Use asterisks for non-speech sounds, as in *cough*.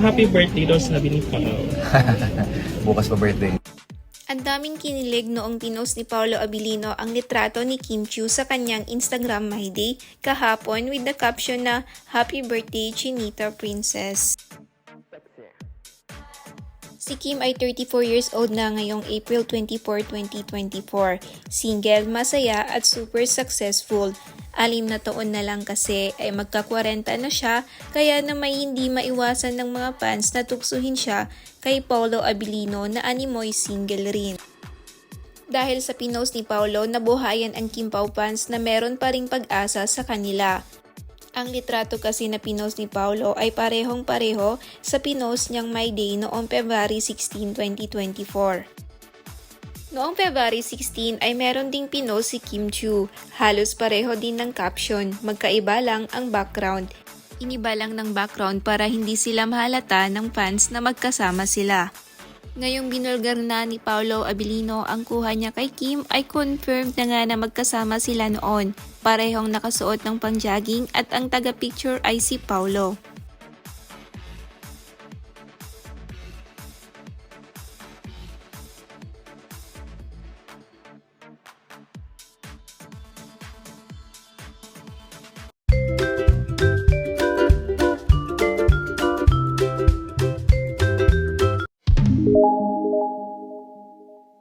happy birthday daw sabi ni Pao. *laughs* Bukas pa birthday. Ang daming kinilig noong pinost ni Paolo Abilino ang litrato ni Kim Chiu sa kanyang Instagram My Day kahapon with the caption na Happy Birthday Chinita Princess. Si Kim ay 34 years old na ngayong April 24, 2024. Single, masaya at super successful. Alim na taon na lang kasi ay magka-40 na siya kaya na may hindi maiwasan ng mga fans na tuksuhin siya kay Paulo Abilino na animoy single rin. Dahil sa pinost ni Paulo, nabuhayan ang Kim Pao fans na meron pa ring pag-asa sa kanila. Ang litrato kasi na pinost ni Paulo ay parehong pareho sa pinost niyang My Day noong February 16, 2024. Noong February 16 ay meron ding pinost si Kim Chu. Halos pareho din ng caption, magkaiba lang ang background. Iniba lang ng background para hindi sila mahalata ng fans na magkasama sila. Ngayong binulgar na ni Paulo Abilino ang kuha niya kay Kim ay confirmed na nga na magkasama sila noon. Parehong nakasuot ng pang-jogging at ang taga-picture ay si Paulo.